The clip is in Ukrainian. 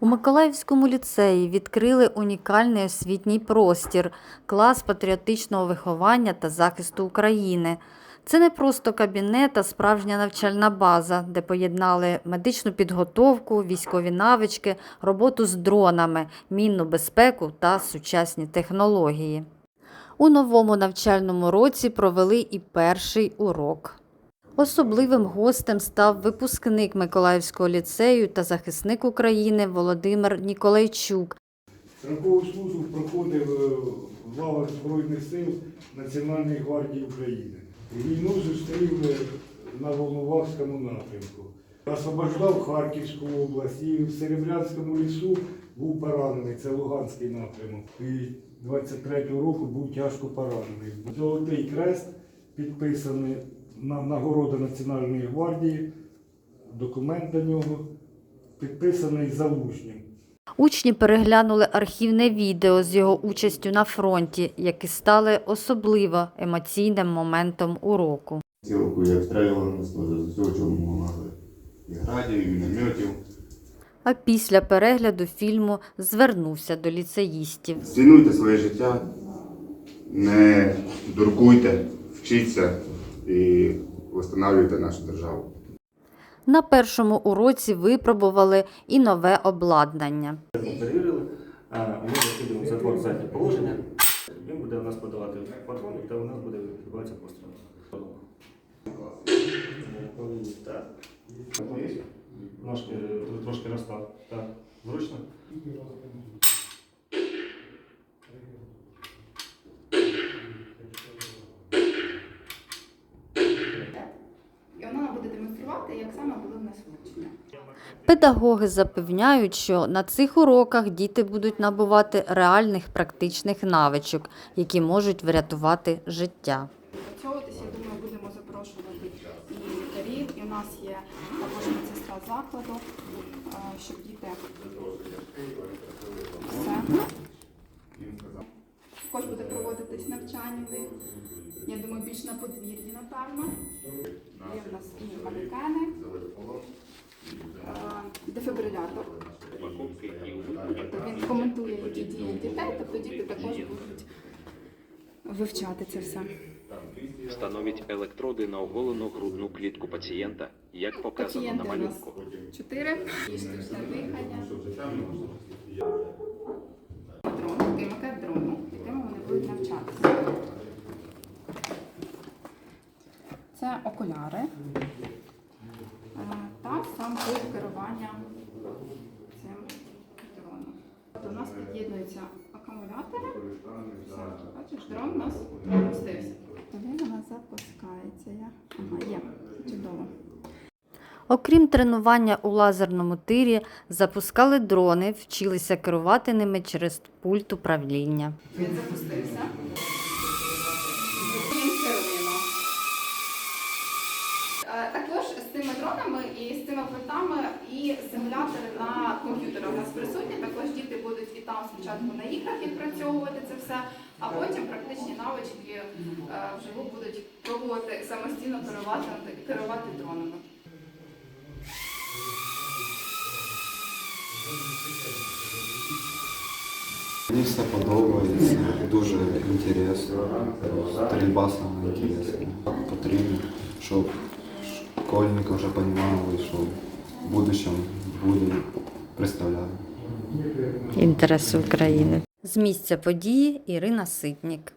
У Миколаївському ліцеї відкрили унікальний освітній простір, клас патріотичного виховання та захисту України. Це не просто кабінет, а справжня навчальна база, де поєднали медичну підготовку, військові навички, роботу з дронами, мінну безпеку та сучасні технології. У новому навчальному році провели і перший урок. Особливим гостем став випускник Миколаївського ліцею та захисник України Володимир Ніколайчук. Строкову службу проходив е, в лавах Збройних сил Національної гвардії України. Війну зустрів е, на Волновахському напрямку. Освобождав Харківську область і в Серебрянському лісу був поранений, це Луганський напрямок. І 23-го року був тяжко поранений. Золотий крест підписаний нагорода Національної гвардії, документ до нього підписаний залужнім. Учні переглянули архівне відео з його участю на фронті, які стали особливо емоційним моментом уроку. Цілку і обстрілювали з усього, чого ми могли. І градів, і мінометів. А після перегляду фільму звернувся до ліцеїстів. Цінуйте своє життя, не дуркуйте, вчіться і встановлюйте нашу державу. На першому уроці випробували і нове обладнання. перевірили. Ми закидуємо в заднє положення. Він буде у нас подавати патрони, та у нас буде відбуватися постріл. Буде як саме були в нас влучення. Педагоги запевняють, що на цих уроках діти будуть набувати реальних практичних навичок, які можуть врятувати життя. Працьовуватися, я думаю, будемо запрошувати і лікарів, і у нас є також медсестра закладу, е, щоб діти все. Також буде проводитись навчання в них. Я думаю, більш на подвір'ї, напевно. Є в нас і манекени, е, дефібрилятор. Тобто він коментує, які дії дітей, тобто діти також будуть вивчати це все. Встановіть електроди на оголену грудну клітку пацієнта, як показано на Пацієнти у нас малюнку. чотири, штучне дихання. Це окуляри Е, та сам пульт керування цим дроном. У нас під'єднуються акумулятори. Все, бачиш, дрон у нас запустився. Він у нас запускається. Я- Ага, є. Чудово. Окрім тренування у лазерному тирі, запускали дрони, вчилися керувати ними через пульт управління. Він запустився. Їм керуємо. Е, Також з цими дронами і з цими пультами і симулятори на комп'ютерах у нас присутні. Також діти будуть і там спочатку на іграх відпрацьовувати це все, а потім практичні навички е, вживу будуть пробувати самостійно керувати, керувати дронами. Мені все подобається, дуже інтересно. Стрільба саме інтересна. Потрібно, щоб школьники вже розуміли, що в будущому буде представляти. Інтереси України. З місця події Ірина Ситнік.